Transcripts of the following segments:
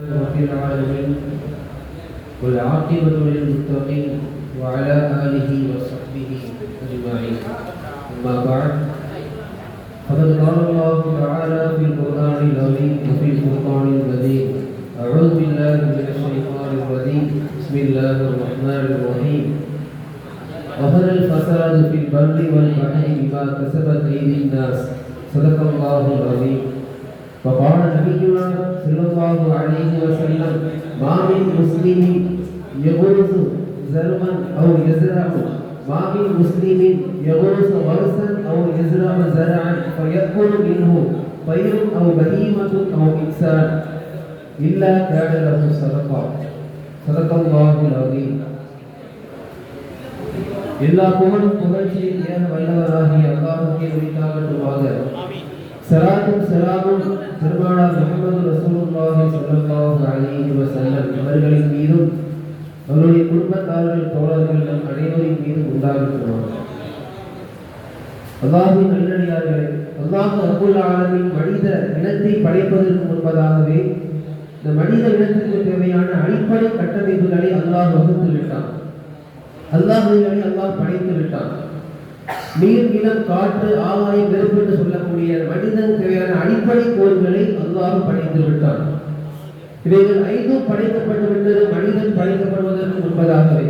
رب العالمين والعاقبة للمتقين وعلى آله وصحبه أجمعين أما بعد فقد قال الله تعالى في القرآن العظيم وفي الفرقان المجيد أعوذ بالله من الشيطان الرجيم بسم الله الرحمن الرحيم ظهر الفساد في البر والبحر بما كسبت أيدي الناس صدق الله العظيم وقال نبينا صلى الله عليه وسلم ما من مسلم يغرس زرعا او يزرع ما من مسلم يغرس غرسا او يزرع زرعا فيأكل منه طير او بهيمة او انسان الا كان له صدقة صدق الله العظيم எல்லா புகழும் புகழ்ச்சியும் ஏக வல்லவராகிய அல்லாஹுக்கே உரித்தாகட்டுமாக சலாத்தும் சலாமும் பெருமானார் முகமது ரசூலுல்லாஹி ஸல்லல்லாஹு அலைஹி வஸல்லம் அவர்களின் மீதும் அவருடைய குடும்பத்தார்கள் தோழர்கள் நம் அனைவரின் மீதும் உண்டாகட்டும். அல்லாஹின் நல்லடியார்களே அல்லாஹ் அபுல் ஆலமின் மனித இனத்தை படைப்பதற்கு முன்பதாகவே இந்த மனித இனத்திற்கு தேவையான அடிப்படை கட்டமைப்புகளை அல்லாஹ் வகுத்து விட்டான் அல்லாஹ் அல்லாஹ் படைத்து விட்டான் நீர் நிலம் காற்று ஆகாயம் நெருப்பு என்று சொல்லக்கூடிய மனிதன் தேவையான அடிப்படை கோள்களை அல்லாஹ் படைத்து விட்டான். இவைகள் ஐந்தும் படைக்கப்பட்டு விட்டது மனிதன் படைக்கப்படுவதற்கு முன்பதாகவே.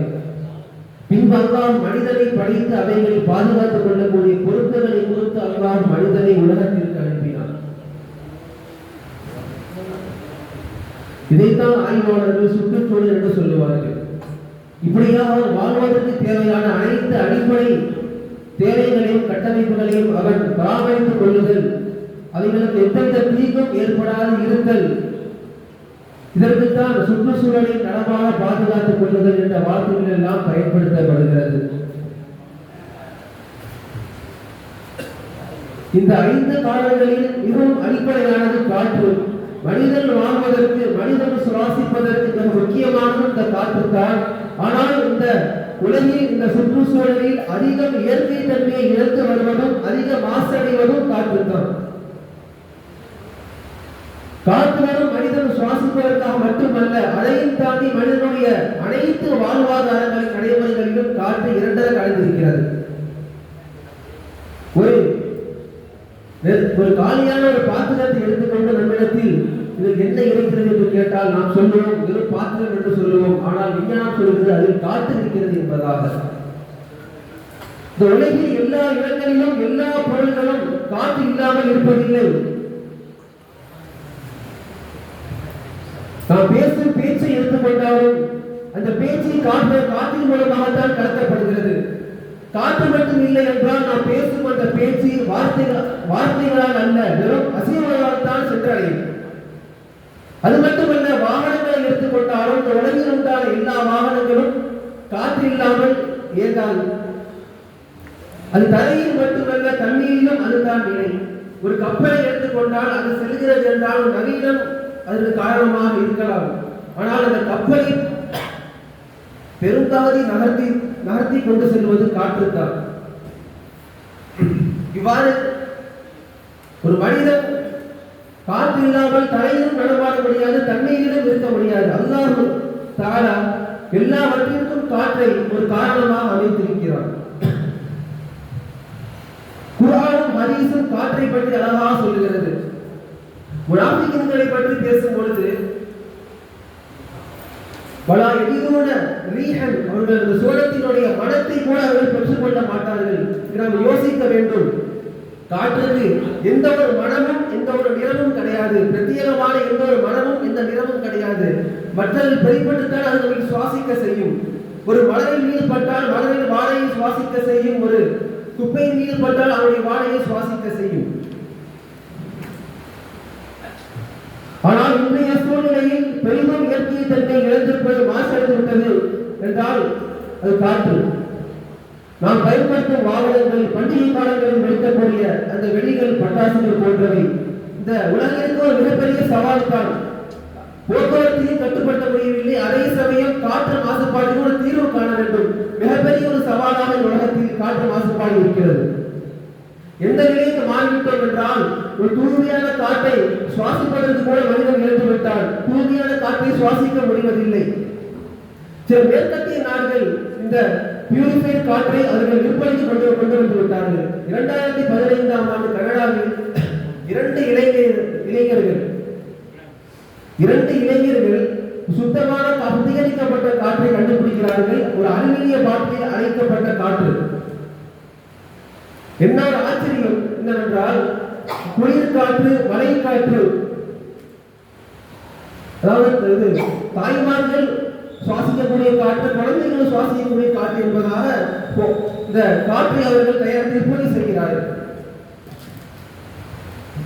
பின்பு அல்லாஹ் மனிதனை படைத்து அவைகளை பாதுகாத்துக் கொள்ளக்கூடிய பொறுப்புகளை கொடுத்து அல்லாஹ் மனிதனை உலகத்திற்கு அனுப்பினான். இதைத்தான் ஆய்வாளர்கள் சுற்றுச்சூழல் என்று சொல்லுவார்கள். இப்படியாக வாழ்வதற்கு தேவையான அனைத்து அடிப்படை தேவைகளையும் கட்டமைப்புகளையும் அவன் பராமரித்துக் கொள்ளுதல். அவைகளுக்கு எந்தெந்த தீங்கும் ஏற்படாது இருத்தல். இதற்குத்தான் சுற்றுச்சூழலை நலமாக பாதுகாத்துக் கொள்ளுதல் என்ற வார்த்தைகள் எல்லாம் பயன்படுத்தப்படுகிறது. இந்த ஐந்து காலங்களில் மிகவும் அடிப்படையானது காற்று. மனிதன் வாழ்வதற்கு மனிதன் சுவாசிப்பதற்கு மிக முக்கியமானது இந்த காற்று தான் ஆனால் இந்த உலகில் இந்த சுற்றுச்சூழலில் அதிகம் இயற்கை தன்மையை இழந்து வருவதும் அதிக மாசடைவதும் காற்றுத்தான். காற்று வரும் மனிதன் சுவாசிப்பதற்காக மட்டுமல்ல அதையும் தாண்டி மனிதனுடைய அனைத்து வாழ்வாதாரங்களின் நடைமுறைகளிலும் காற்று இரண்டர கலந்திருக்கிறது. ஒரு ஒரு காலியான ஒரு பாத்திரத்தை எடுத்துக்கொண்டு நம்மிடத்தில் இதில் என்ன இருக்கிறது என்று கேட்டால் நாம் சொல்லுவோம் இது பாத்திரம் என்று சொல்கிறது அதில் காத்து இருக்கிறது என்பதாக. இந்த உலகில் எல்லா இடங்களிலும் எல்லா பொருள்களும் காற்று இல்லாமல் இருப்பதில்லை. நாம் பேசும் பேச்சை எடுத்துக்கொண்டாலும் அந்த பேச்சை காற்று காற்றின் மூலமாகத்தான் கடத்தப்படுகிறது. காற்று மட்டும் இல்லை என்றால் நாம் பேசும் அந்த பேச்சு வார்த்தைகள் வார்த்தைகளால் அல்ல வெறும் அசைவுகளால் தான் சென்றடையும் அது மட்டுமல்ல வாகனங்களை எடுத்துக்கொண்டாலும் இந்த உலகில் உண்டான எல்லா வாகனங்களும் காற்று இல்லாமல் அது தரையில் மட்டுமல்ல தண்ணீரிலும் அதுதான் நிலை. ஒரு கப்பலை எடுத்துக்கொண்டால் அது செல்கிறது என்றால் ஒரு நவீனம் அதற்கு காரணமாக இருக்கலாம். ஆனால் அந்த கப்பலை பெரும்பாதி நகர்த்தி நகர்த்தி கொண்டு செல்வது காற்றுத்தான் இவ்வாறு ஒரு மனிதன் காற்று இல்லாமல் தரையிலும் நடமாட முடியாது தண்ணீரிலும் இருக்க முடியாது. அல்லாஹ் தாரா எல்லாவற்றிற்கும் காற்றை ஒரு காரணமாக அமைத்திருக்கிறார் குரானும் ஹதீஸும் காற்றை பற்றி அழகாக சொல்லுகிறது. முனாபிக்கின்களை பற்றி பேசும் பொழுது வலா எதிரோட ரீஹன் அவர்கள் அந்த சோழத்தினுடைய மனத்தை கூட அவர்கள் பெற்றுக்கொள்ள மாட்டார்கள். நாம் யோசிக்க வேண்டும். காற்றுக்கு எந்த ஒரு மனமும் எந்த ஒரு நிறமும் கிடையாது. பிரத்யேகமான எந்த ஒரு மனமும் எந்த நிறமும் கிடையாது. மற்றவர்கள் வெளிப்பட்டுத்தான் அது நம்மை சுவாசிக்க செய்யும். ஒரு மலரின் மீது பட்டால் மலரின் வாழையை சுவாசிக்க செய்யும். ஒரு குப்பையின் மீது பட்டால் அவருடைய வாழையை சுவாசிக்க செய்யும். ஆனால் இன்றைய சூழ்நிலையில் பெரிதும் இயற்கை தன்மை இழந்திருப்பது மாசடைந்து விட்டது என்றால் அது காற்று. நாம் பயன்படுத்தும் வாகனங்கள் பண்டிகை காலங்களில் வெடிக்கக்கூடிய அந்த வெடிகள் பட்டாசுகள் போன்றவை. இந்த உலகிற்கு ஒரு மிகப்பெரிய சவால் தான் போக்குவரத்தையும் கட்டுப்படுத்த முடியவில்லை அதே சமயம் காற்று மாசுபாட்டுக்கு ஒரு தீர்வு காண வேண்டும். மிகப்பெரிய ஒரு சவாலாக உலகத்தில் காற்று மாசுபாடு இருக்கிறது. எந்த நிலைக்கு மாறிவிட்டோம் என்றால் ஒரு தூய்மையான காற்றை சுவாசிப்பதற்கு கூட மனிதன் இழந்து விட்டால் தூய்மையான சுவாசிக்க முடிவதில்லை. சில மேற்கத்திய நாடுகள் இந்த பியூரிஃபைட் காற்றை அவர்கள் விற்பனைக்கு கொண்டு கொண்டு வந்து விட்டார்கள். இரண்டாயிரத்தி பதினைந்தாம் ஆண்டு கனடாவில் இரண்டு இளைஞர் இளைஞர்கள் இரண்டு இளைஞர்கள் சுத்தமான சுத்திகரிக்கப்பட்ட காற்றை கண்டுபிடிக்கிறார்கள். ஒரு அலுமினிய பாட்டில் அடைக்கப்பட்ட காற்று. என்ன ஒரு ஆச்சரியம் என்னவென்றால் குளிர் காற்று மழை காற்று. அதாவது இது தாய்மார்கள் சுவாசிக்கக்கூடிய காற்று குழந்தைகள் சுவாசிக்கக்கூடிய காற்று என்பதாக இந்த காற்றை அவர்கள் தயாரித்து விற்பனை செய்கிறார்கள்.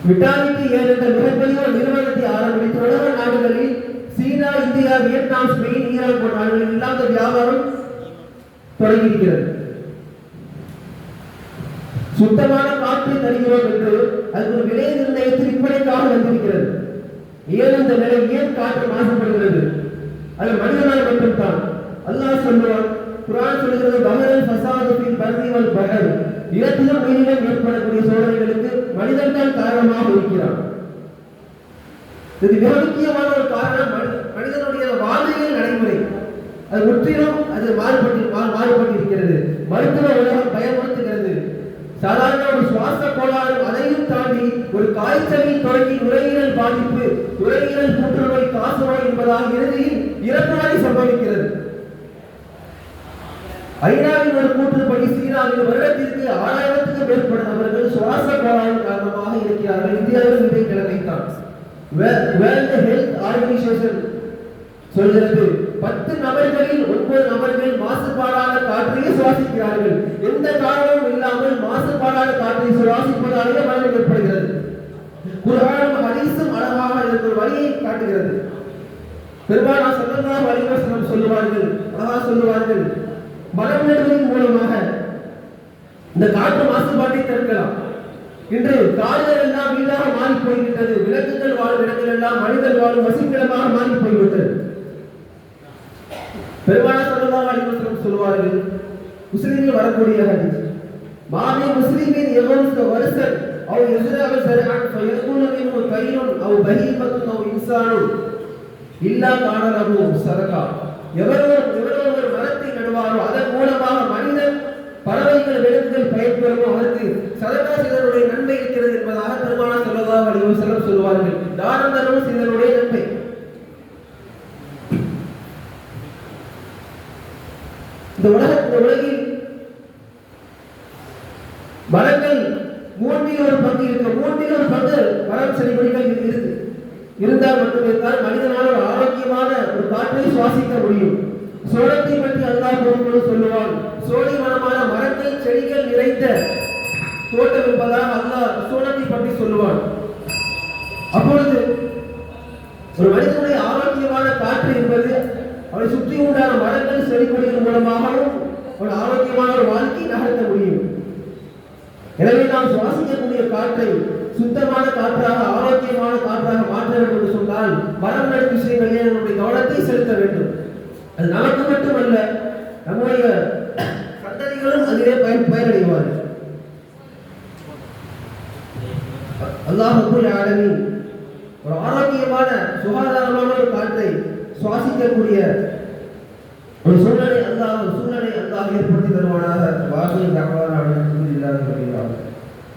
விட்டாமிக்கு ஏனென்ற என்ற மிகப்பெரிய ஒரு நிறுவனத்தை ஆரம்பித்து உலக நாடுகளில் China India Vietnam Spain Iran போன்ற நாடுகளில் இல்லாத வியாபாரம் தொடங்கியிருக்கிறது. சுத்தமான காற்றை தருகிறோம் என்று அது ஒரு விலை நிர்ணயத்தில் விற்பனைக்காக வந்திருக்கிறது. ஏன் அந்த நிலை ஏன் காற்று மாசுபடுகிறது? அது மனிதனால் மட்டும்தான். அல்லாஹ் சொல்லுவான் குரான் சொல்கிறது பஹரல் ஃபசாதுபின் பர்ரிவல் பகல் நிலத்திலும் நீரிலும் ஏற்படக்கூடிய சோதனைகளுக்கு மனிதன் தான் காரணமாக இருக்கிறான். இது மிக முக்கியமான ஒரு காரணம். மனிதனுடைய வாழ்வியல் நடைமுறை. அது முற்றிலும் அது மாறுபட்டு மா- மாறுபட்டிருக்கிறது. மருத்துவ உலகம் பயன்படுத்துகிறது சாதாரண ஒரு சுவாச கோளாறு அதையும் தாண்டி ஒரு காய்ச்சலில் தொடங்கி நுரையீரல் பாதிப்பு நுரையீரல் புற்றுநோய் காசநோய் என்பதாக இறுதியில் இறப்பு சம்பவிக்கிறது. ஐநாவின் ஒரு கூற்றுப்படி சீனாவில் வருடத்திற்கு ஆறாயிரத்துக்கு மேற்பட்ட நபர்கள் சுவாச கோளாறு காரணமாக இருக்கிறார்கள் இந்தியாவில் இதை கிழமைத்தான் வேர்ல்ட் ஹெல்த் ஆர்கனைசேஷன் சொல்கிறது பத்து நபர்களில் ஒன்பது நபர்கள் மாசுபாடான காற்றையே சுவாசிக்கிறார்கள். எந்த காரணமும் இல்லாமல் மாசுபாடான காற்றை சுவாசிப்பதாலேயே மரணம் ஏற்படுகிறது குரானும் ஹதீஸும் அழகாக இருக்கிற வழியை காட்டுகிறது. பெருமானா சல்லல்லாஹு அலைஹி சொல்லுவார்கள் அழகா சொல்லுவார்கள் மரம் நடுவதன் மூலமாக. இந்த காற்று மாசுபாட்டை தடுக்கலாம். இன்று காடுகள் எல்லாம் வீடாக மாறி போய்விட்டது விலங்குகள் வாழும் இடங்கள் எல்லாம் மனிதர் வாழும் வசிப்பிடமாக மாறி போய்விட்டது பெருமான சொல்லலாம் சொல்லுவார்கள் முஸ்லீம்கள் வரக்கூடிய ஹதீஸ். மாமி முஸ்லிமின் எவனுக்கு வருசன் அவ் எதிராக சரியான ஃபயகுன மின்ஹு கைனுன் அவ் பஹீமத்துன் அவ் இல்லா காணலகு சரகா எவரவர் எவரவர் பெறுவாரோ? அதன் மூலமாக மனித பறவைகள் விலங்குகள் பயன்பெறுமோ அதற்கு சதகா சிலருடைய நன்மை இருக்கிறது என்பதாக பெருமான சொல்லலாம் அலிவசனம் சொல்லுவார்கள். தானம் தரும் சிலருடைய நன்மை. இந்த உலக இந்த உலகில் மரங்கள் மூன்றில் ஒரு பங்கு இருக்க. மூன்றில் ஒரு பங்கு மரம் செடிகொடிகள் இருக்கு. இருந்தால் மட்டுமே தான் மனிதனால் ஒரு ஆரோக்கியமான ஒரு காற்றை சுவாசிக்க முடியும். சோளத்தை பற்றி அல்லாஹ் பொருட்கள் சொல்லுவான். சோழி மரமான மரங்கள் செடிகள் நிறைந்த தோட்டம் என்பதாக அல்லாஹ் சோளத்தை பற்றி சொல்லுவான். அப்பொழுது ஒரு மனிதனுடைய ஆரோக்கியமான காற்று என்பது அவனை சுற்றி உண்டான மரங்கள் செடி கொடிகள் மூலமாகவும் ஒரு ஆரோக்கியமான ஒரு வாழ்க்கை நகர்த்த முடியும். எனவே நாம் சுவாசிக்கக்கூடிய காற்றை சுத்தமான காற்றாக ஆரோக்கியமான காற்றாக மாற்ற வேண்டும் என்று சொன்னால் மரம் நடும் விஷயங்களில் நம்முடைய கவனத்தை செலுத்த வேண்டும். அது நமக்கு மட்டுமல்ல நம்முடைய சந்ததிகளும் அதிலே பயன் பயனடைவார்கள். அல்லாஹ் ரப்பல் ஒரு ஆரோக்கியமான சுகாதாரமான ஒரு காற்றை சுவாசிக்கக்கூடிய ஒரு சூழ்நிலை அல்லாஹ் சூழ்நிலை அல்லாஹ் ஏற்படுத்தி தருவானாக. வாசல் தகவலான இல்லாத